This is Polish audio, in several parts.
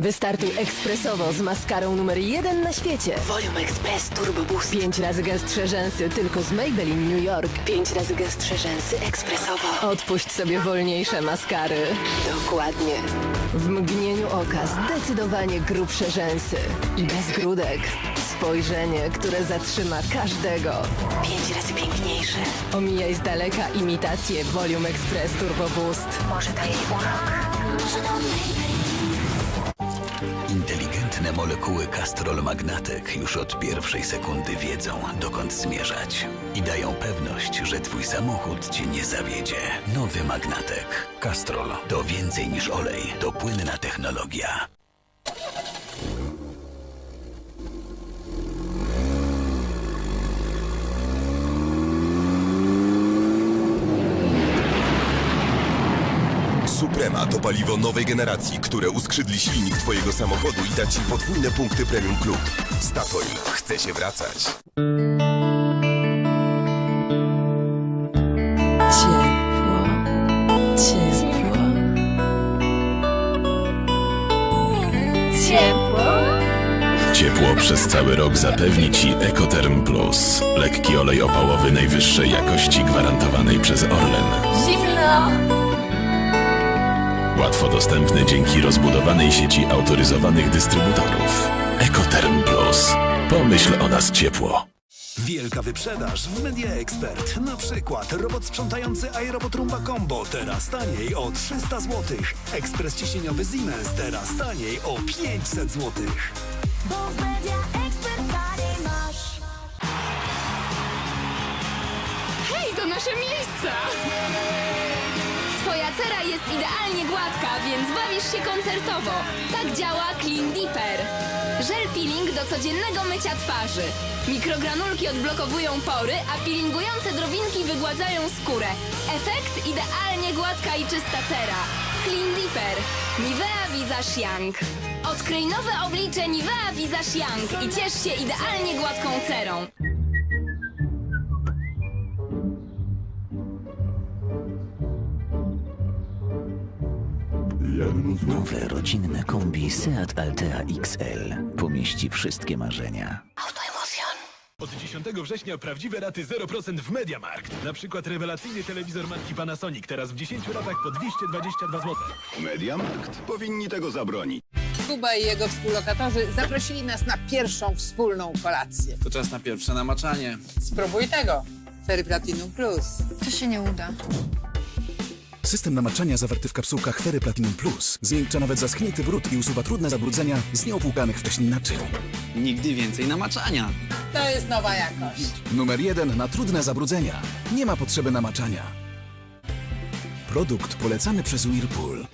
Wystartuj ekspresowo z maskarą numer jeden na świecie. Volume Express Turbo Boost. Pięć razy gęstsze rzęsy tylko z Maybelline New York. Pięć razy gęstsze rzęsy ekspresowo. Odpuść sobie wolniejsze maskary. Dokładnie. W mgnieniu oka zdecydowanie grubsze rzęsy. I bez grudek. Spojrzenie, które zatrzyma każdego. Pięć razy piękniejsze. Omijaj z daleka imitację Volume Express Turbo Boost. Może jej urok. Może to Inteligentne molekuły Castrol Magnatek już od pierwszej sekundy wiedzą, dokąd zmierzać. I dają pewność, że twój samochód cię nie zawiedzie. Nowy Magnatek. Castrol to więcej niż olej, to płynna technologia. Suprema to paliwo nowej generacji, które uskrzydli silnik Twojego samochodu i da Ci podwójne punkty Premium Club. Statoil chce się wracać. Ciepło, ciepło. Ciepło? Ciepło przez cały rok zapewni Ci Ekoterm Plus. Lekki olej opałowy najwyższej jakości gwarantowanej przez Orlen. Zimno! Łatwo dostępny dzięki rozbudowanej sieci autoryzowanych dystrybutorów. Ekoterm Plus. Pomyśl o nas ciepło. Wielka wyprzedaż w Media Expert. Na przykład robot sprzątający iRobot Roomba Combo teraz taniej o 300 zł. Ekspres ciśnieniowy Siemens teraz taniej o 500 zł. Bo w media ekspert taniej masz. Hej, to nasze miejsca! Więc bawisz się koncertowo. Tak działa Clean Deeper. Żel peeling do codziennego mycia twarzy. Mikrogranulki odblokowują pory, a peelingujące drobinki wygładzają skórę. Efekt idealnie gładka i czysta cera. Clean Deeper. Nivea Visage Young. Odkryj nowe oblicze Nivea Visage Young i ciesz się idealnie gładką cerą. Nowe rodzinne kombi Seat Altea XL pomieści wszystkie marzenia. Autoemocjon. Od 10 września prawdziwe raty 0% w Mediamarkt. Na przykład rewelacyjny telewizor marki Panasonic teraz w 10 latach po 222 zł. Mediamarkt powinni tego zabronić. Kuba i jego współlokatorzy zaprosili nas na pierwszą wspólną kolację. To czas na pierwsze namaczanie. Spróbuj tego. Ferry Platinum Plus. To się nie uda. System namaczania zawarty w kapsułkach Fery Platinum Plus zmiękcza nawet zaschnięty brud i usuwa trudne zabrudzenia z nieopłukanych wcześniej naczyń. Nigdy więcej namaczania. To jest nowa jakość. Numer jeden na trudne zabrudzenia. Nie ma potrzeby namaczania. Produkt polecany przez Whirlpool.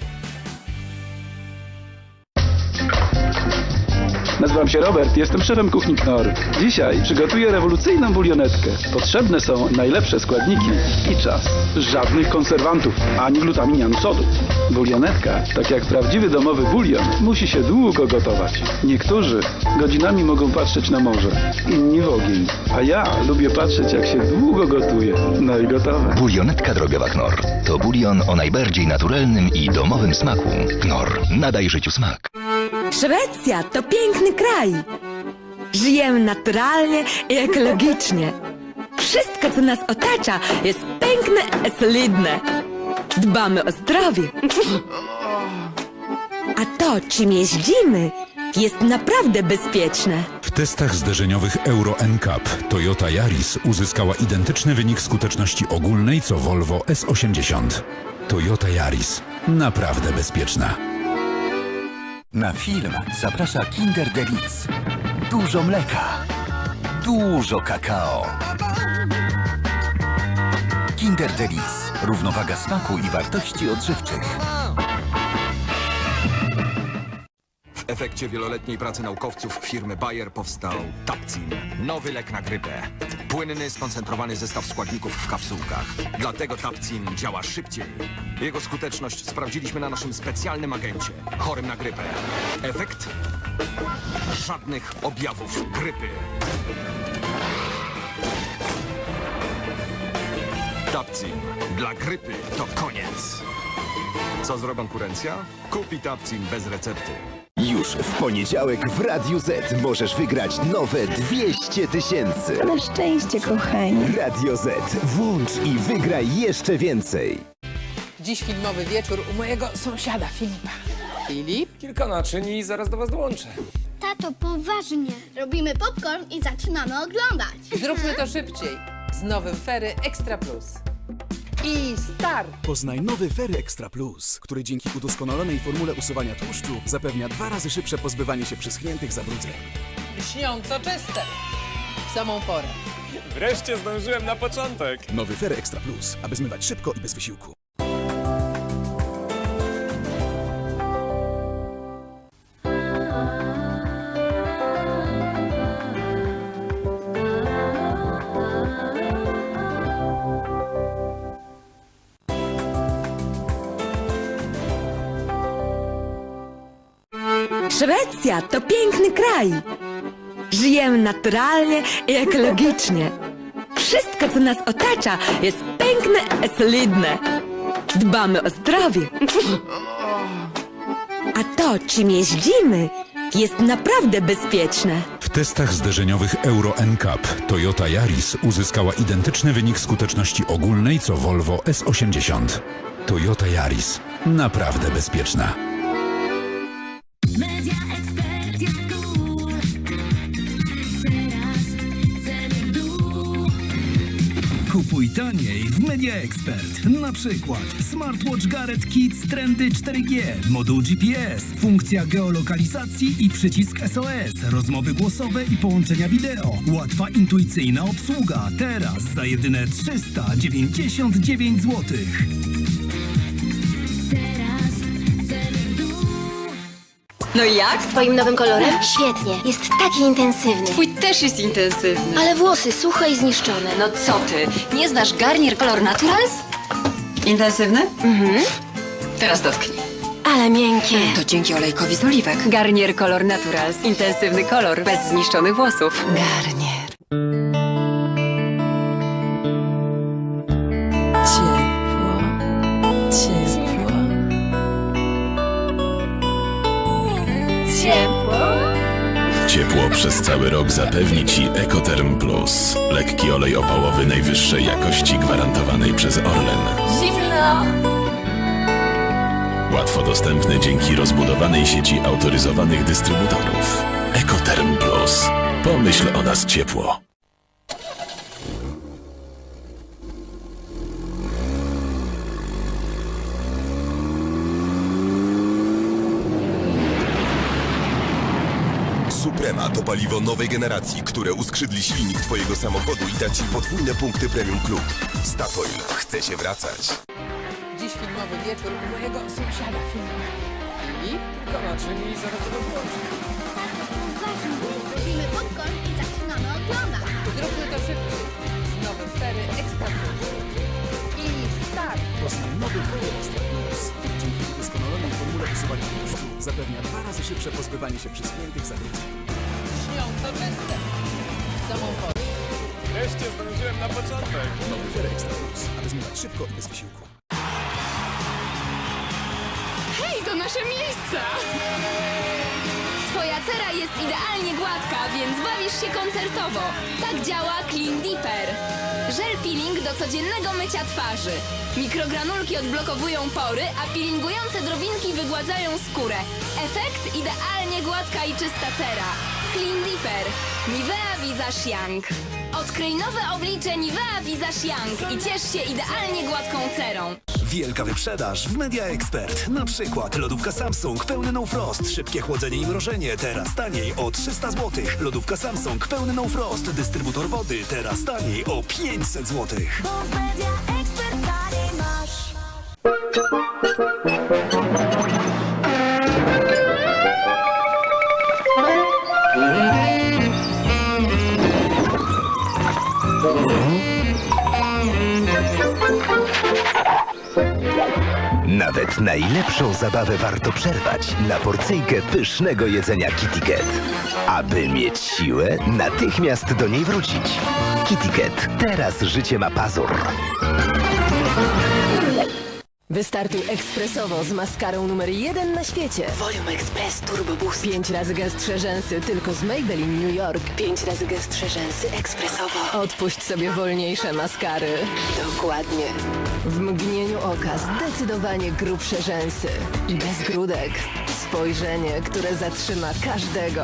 Nazywam się Robert, jestem szefem kuchni Knorr. Dzisiaj przygotuję rewolucyjną bulionetkę. Potrzebne są najlepsze składniki i czas. Żadnych konserwantów, ani glutaminianu sodu. Bulionetka, tak jak prawdziwy domowy bulion, musi się długo gotować. Niektórzy godzinami mogą patrzeć na morze, inni w ogień. A ja lubię patrzeć, jak się długo gotuje. No i gotowe. Bulionetka drogowa Knorr. To bulion o najbardziej naturalnym i domowym smaku. Knorr. Nadaj życiu smak. Szwecja to piękny kraj. Żyjemy naturalnie i ekologicznie. Wszystko, co nas otacza, jest piękne i solidne. Dbamy o zdrowie. A to, czym jeździmy, jest naprawdę bezpieczne. W testach zderzeniowych Euro NCAP Toyota Yaris uzyskała identyczny wynik skuteczności ogólnej co Volvo S80. Toyota Yaris. Naprawdę bezpieczna. Na film zaprasza Kinder Delice. Dużo mleka. Dużo kakao. Kinder Delice. Równowaga smaku i wartości odżywczych. W efekcie wieloletniej pracy naukowców firmy Bayer powstał Tapcin. Nowy lek na grypę. Płynny, skoncentrowany zestaw składników w kapsułkach. Dlatego Tapcin działa szybciej. Jego skuteczność sprawdziliśmy na naszym specjalnym agencie, chorym na grypę. Efekt? Żadnych objawów grypy. Tapcin. Dla grypy to koniec. Co zrobi konkurencja? Kupi Tapcin bez recepty. Już w poniedziałek w Radiu Z możesz wygrać nowe 200 tysięcy. Na szczęście, kochani. Radio Z. Włącz i wygraj jeszcze więcej. Dziś filmowy wieczór u mojego sąsiada Filipa. Filip? Kilka naczyń i zaraz do was dołączę. Tato, poważnie. Robimy popcorn i zaczynamy oglądać. Zróbmy to szybciej. Z nowym Fery Extra Plus. I start! Poznaj nowy Fery Extra Plus, który dzięki udoskonalonej formule usuwania tłuszczu zapewnia dwa razy szybsze pozbywanie się przyschniętych zabrudzeń. Śniąco czyste. W samą porę. Wreszcie zdążyłem na początek. Nowy Fery Extra Plus, aby zmywać szybko i bez wysiłku. Szwecja to piękny kraj. Żyjemy naturalnie i ekologicznie. Wszystko, co nas otacza, jest piękne i solidne. Dbamy o zdrowie. A to, czym jeździmy, jest naprawdę bezpieczne. W testach zderzeniowych Euro NCAP Toyota Yaris uzyskała identyczny wynik skuteczności ogólnej co Volvo S80. Toyota Yaris. Naprawdę bezpieczna. Kupuj taniej w Media Expert. Na przykład smartwatch Garrett Kids Trendy 4G, moduł GPS, funkcja geolokalizacji i przycisk SOS, rozmowy głosowe i połączenia wideo. Łatwa, intuicyjna obsługa. Teraz za jedyne 399 zł. No i jak? Z twoim nowym kolorem? Świetnie. Jest taki intensywny. Twój też jest intensywny. Ale włosy suche i zniszczone. No co ty? Nie znasz Garnier Color Naturals? Intensywny? Mhm. Teraz dotknij. Ale miękkie. To dzięki olejkowi z oliwek. Garnier Color Naturals. Intensywny kolor, bez zniszczonych włosów. Garnier. Ciepło przez cały rok zapewni Ci Ekoterm Plus. Lekki olej opałowy najwyższej jakości gwarantowanej przez Orlen. Zimno. Łatwo dostępny dzięki rozbudowanej sieci autoryzowanych dystrybutorów. Ekoterm Plus. Pomyśl o nas ciepło. Suprema to paliwo nowej generacji, które uskrzydli silnik Twojego samochodu i da Ci podwójne punkty Premium Club. Statoil chce się wracać. Dziś filmowy wieczór u mojego sąsiada naczyń i zaraz do was dołączę. Tato, poważnie. Robimy popcorn i zaczynamy oglądać. Zróbmy to szybciej. Z nowym Fery Extra Plus. I start! Poznaj nowy Fery Usuwania tłuszczu zapewnia dwa razy szybsze pozbywanie się przyschniętych zabrudzeń. Śniąco czyste. W samą porę. Wreszcie zdążyłem na początek. Nowy Fery Extra Plus, aby zmywać szybko i bez wysiłku. Hej, to nasze miejsca! Twoja cera jest idealnie gładka, więc bawisz się koncertowo. Tak działa Clean Dipper. Żel peeling do codziennego mycia twarzy. Mikrogranulki odblokowują pory, a peelingujące drobinki wygładzają skórę. Efekt idealnie gładka i czysta cera. Clean Dipper. Nivea Visage Young. Odkryj nowe oblicze Nivea Visage Young i ciesz się idealnie gładką cerą. Wielka wyprzedaż w Media Expert. Na przykład lodówka Samsung pełny no frost, szybkie chłodzenie i mrożenie, teraz taniej o 300 zł. Lodówka Samsung pełny no frost, dystrybutor wody, teraz taniej o 500 zł. Media taniej masz. Nawet najlepszą zabawę warto przerwać na porcyjkę pysznego jedzenia KitKat. Aby mieć siłę, natychmiast do niej wrócić. KitKat. Teraz życie ma pazur. Wystartuj ekspresowo z maskarą numer jeden na świecie. Volume Express Turbo Boost. Pięć razy gęstsze rzęsy tylko z Maybelline New York. Pięć razy gęstsze rzęsy ekspresowo. Odpuść sobie wolniejsze maskary. Dokładnie. W mgnieniu oka zdecydowanie grubsze rzęsy. I bez grudek. Spojrzenie, które zatrzyma każdego.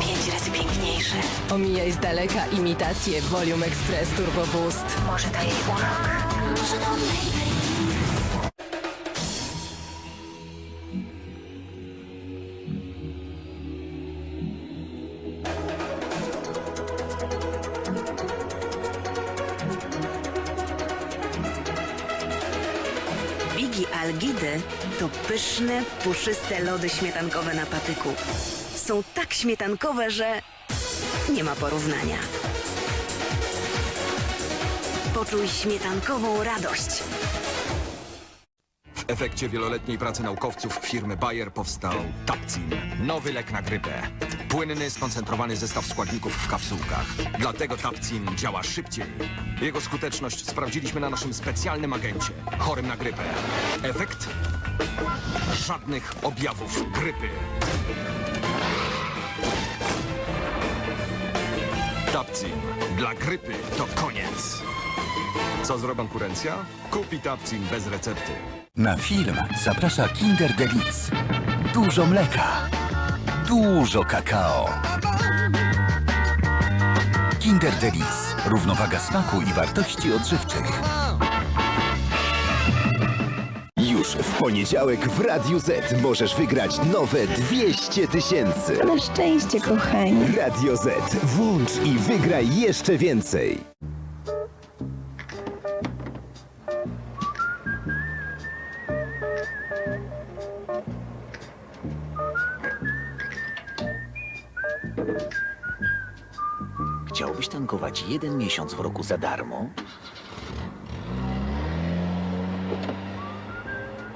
Pięć razy piękniejsze. Omijaj z daleka imitację Volume Express Turbo Boost. Może to jej urok? Może to Maybelline? Bigi Algidy to pyszne, puszyste lody śmietankowe na patyku. Są tak śmietankowe, że nie ma porównania. Poczuj śmietankową radość. Efekcie wieloletniej pracy naukowców firmy Bayer powstał Tapcin. Nowy lek na grypę. Płynny, skoncentrowany zestaw składników w kapsułkach. Dlatego Tapcin działa szybciej. Jego skuteczność sprawdziliśmy na naszym specjalnym agencie, chorym na grypę. Efekt? Żadnych objawów grypy. Tapcin. Dla grypy to koniec. Co zrobi konkurencja? Kupi Tapcin bez recepty. Na film zaprasza Kinder Delice. Dużo mleka. Dużo kakao. Kinder Delice. Równowaga smaku i wartości odżywczych. Już w poniedziałek w Radiu Z możesz wygrać nowe 200 tysięcy. Na szczęście, kochani. Radio Z. Włącz i wygraj jeszcze więcej. Tankować jeden miesiąc w roku za darmo?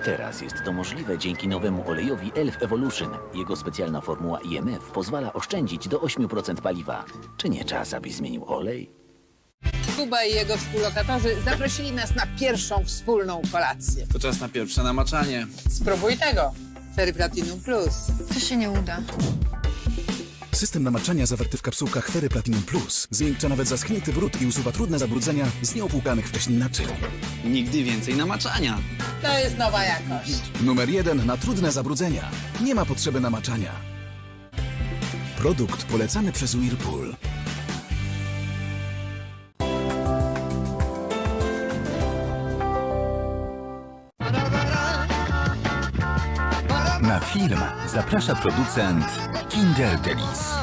Teraz jest to możliwe dzięki nowemu olejowi Elf Evolution. Jego specjalna formuła IMF pozwala oszczędzić do 8% paliwa. Czy nie czas, abyś zmienił olej? Kuba i jego współlokatorzy zaprosili nas na pierwszą wspólną kolację. To czas na pierwsze namaczanie. Spróbuj tego. Ferry Platinum Plus. To się nie uda. System namaczania zawarty w kapsułkach Fery Platinum Plus zmiękcza nawet zaschnięty brud i usuwa trudne zabrudzenia z nieopłukanych wcześniej naczyń. Nigdy więcej namaczania. To jest nowa jakość. Numer jeden na trudne zabrudzenia. Nie ma potrzeby namaczania. Produkt polecany przez Whirlpool. Zaprasza producent Kinder Delice.